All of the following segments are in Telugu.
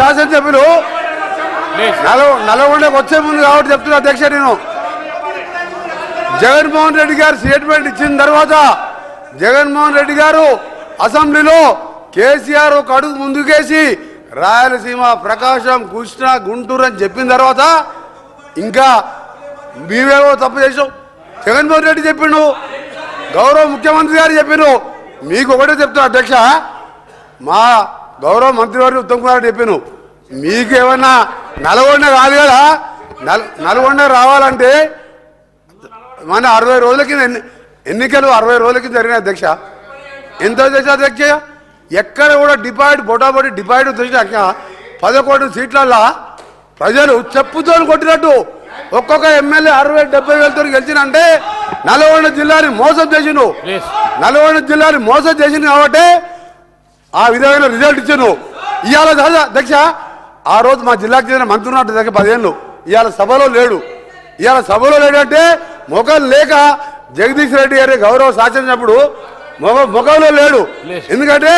శాసనసభ్యులు. నల నల్గొండకు వచ్చే ముందు కాబట్టి చెప్తున్నా అధ్యక్ష నేను. జగన్మోహన్ రెడ్డి గారు స్టేట్మెంట్ ఇచ్చిన తర్వాత జగన్మోహన్ రెడ్డి గారు అసెంబ్లీలో కేసీఆర్ ఒక అడుగు ముందుకేసి రాయలసీమ ప్రకాశం కృష్ణ గుంటూరు అని చెప్పిన తర్వాత ఇంకా మీవేవో తప్పు చేసావు జగన్మోహన్ రెడ్డి చెప్పిండు. గౌరవ ముఖ్యమంత్రి గారు చెప్పిండు. మీకు ఒకటే చెప్తున్నా అధ్యక్ష. మా గౌరవ మంత్రివర్యులు ఉత్తమ్ కుమార్ రెడ్డి చెప్పాను మీకు ఏమన్నా నల్గొండ కాదు కదా? నల్ నల్గొండ రావాలంటే మన అరవై రోజుల కింద ఎన్ని ఎన్నికలు అరవై రోజుల కింద జరిగినాయి అధ్యక్ష. ఎంత చేసా అధ్యక్ష? ఎక్కడ కూడా డిపాయిడ్ బొటాబొటి డిపాయిడ్ తెచ్చినాక పదకొండు సీట్లల్లో ప్రజలు చెప్పుతో కొట్టినట్టు. ఒక్కొక్క ఎమ్మెల్యే అరవై డెబ్బై వేలతో గెలిచినంటే నల్గొండ జిల్లాని మోసం చేసిండు. నల్గొండ జిల్లాని మోసం చేసింది కాబట్టి ఆ విధమైన రిజల్ట్ ఇచ్చాను. ఇవాళ దాదా అధ్యక్ష ఆ రోజు మా జిల్లాకు చెందిన మంత్రి ఉన్నట్టు దగ్గర పదిహేను ఇవాళ సభలో లేడు. ఇవాళ సభలో లేడంటే ముఖం లేక జగదీష్ రెడ్డి గారి గౌరవ శాసనప్పుడు మొగ ముఖంలో లేడు. ఎందుకంటే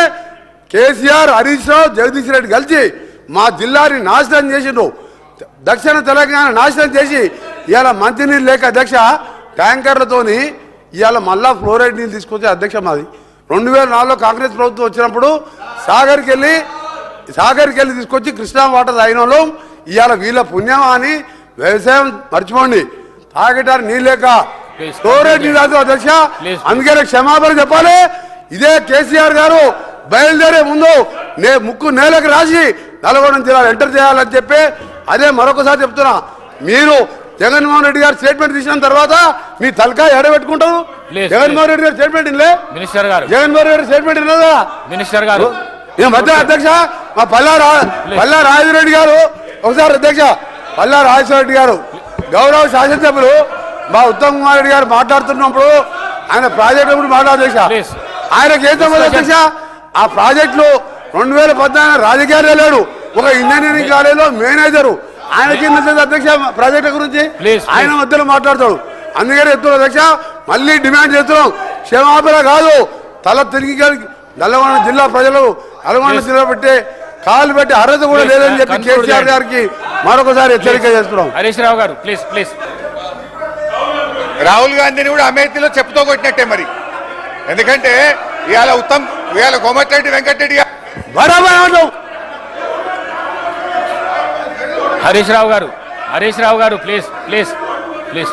కేసీఆర్ హరీష్ రావు జగదీష్ రెడ్డి కలిసి మా జిల్లాని నాశనం చేసిండు దక్షిణ తెలంగాణ నాశనం చేసి ఇవాళ మంచినీళ్ళు లేక అధ్యక్ష ట్యాంకర్లతోని ఇవాళ మళ్ళా ఫ్లోరైడ్ నీళ్ళు తీసుకొచ్చే అధ్యక్ష మాది. రెండు వేల నాలుగులో కాంగ్రెస్ ప్రభుత్వం వచ్చినప్పుడు సాగర్కి వెళ్ళి సాగర్కి వెళ్ళి తీసుకొచ్చి కృష్ణా వాటర్ తాగిన వాళ్ళం ఇవాళ వీళ్ళ పుణ్యం అని వ్యవసాయం మర్చిపోండి. తాగటానికి నీళ్ళు లేక Please, ఫ్లోరైడ్ నీళ్ళు తాగుతాం అధ్యక్ష అందుకనే క్షమాపణ చెప్పాలి. ఇదే కేసీఆర్ గారు బయలుదేరే ముందు నే ముక్కు నేలకు రాసి నల్గొండ జిల్లాలో ఎంటర్ చేయాలని చెప్పి అదే మరొకసారి చెప్తున్నా. మీరు జగన్మోహన్ రెడ్డి గారు స్టేట్మెంట్ తీసిన తర్వాత మీ తలకాయ ఎడబెట్టుకుంటారు. జగన్మోహన్ రెడ్డి గారు స్టేట్మెంట్ ఇల్లే మినిస్టర్ గారు. జగన్మోహన్ రెడ్డి స్టేట్మెంట్ ఇన్నదా మినిస్టర్ గారు. మధ్య అధ్యక్ష మా పల్లా పల్లా రాజరెడ్డి గారు ఒకసారి అధ్యక్ష పల్లా రాజశేఖర గారు గౌరవ శాసనసభ్యులు మా ఉత్తమ్ కుమార్ రెడ్డి గారు మాట్లాడుతున్నప్పుడు ఆయన ప్రాజెక్టు గురించి మాట్లాడు అధ్యక్ష. Please. ఆయనకి ఏం సంబంధం అధ్యక్ష ఆ ప్రాజెక్టులు రెండు వేల పద్నాలుగు రాజకీయాలు లేడు ఒక ఇంజనీరింగ్ కాలేజీలో మేనేజరు ఆయనకి తెలుసు అధ్యక్ష ప్రాజెక్టుల గురించి ఆయన మధ్యలో మాట్లాడతాడు. అందుకని చెప్తున్నాం అధ్యక్ష మళ్ళీ డిమాండ్ చేస్తున్నాం. క్షమాపణ కాదు. తల తిరిగి నల్లగొండ జిల్లా ప్రజలు నల్గొండ. జిల్లా పెట్టే కాలు పెట్టి అర్హత కూడా లేదని చెప్పి కేసీఆర్. గారికి మరొకసారి హెచ్చరిక చేస్తున్నాం. హరీష్ రావు గారు ప్లీజ్ ప్లీజ్ రాహుల్ గాంధీని కూడా అమేథీలో చెప్పుతో కొట్టినట్టే మరి. ఎందుకంటే ఇవాళ ఉత్తమ్ ఇవాళ కోమటిరెడ్డి వెంకటరెడ్డి. హరీష్ రావు గారు హరీష్ రావు గారు ప్లీజ్ ప్లీజ్ ప్లీజ్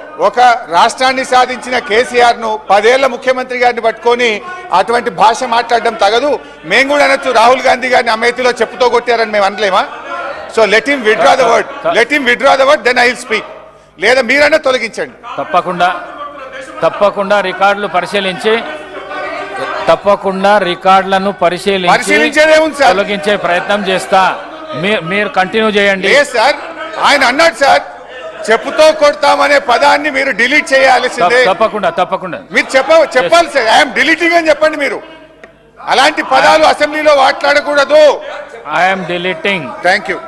ఒక రాష్ట్రాన్ని సాధించిన కేసీఆర్ను పదేళ్ళ ముఖ్యమంత్రి గారిని పట్టుకొని అటువంటి భాష మాట్లాడడం తగదు. మేము కూడా అనొచ్చు రాహుల్ గాంధీ గారిని అమేథీలో చెప్పుతో కొట్టారని మేము అనలేమా? So let him withdraw the word let him withdraw the word then I will speak లేదా మీరైనా తొలగించండి. తప్పకుండా తప్పకుండా రికార్డులు పరిశీలించి తప్పకుండా రికార్డులను పరిశీలించి? తొలగించే ప్రయత్నం చేస్తా. మీరు కంటిన్యూ చేయండి. సార్ ఆయన అన్నాడు సార్. చెప్పుతో కొడతామనే పదాన్ని మీరు డిలీట్ చేయాల్సిందే. తప్ప- తప్పకుండా తప్పకుండా. మీరు చెప్ప చెప్పాలి సార్ ఐఎమ్ డిలీటింగ్ అని చెప్పండి మీరు. అలాంటి పదాలు అసెంబ్లీలో మాట్లాడకూడదు. I'm deleting. Thank you.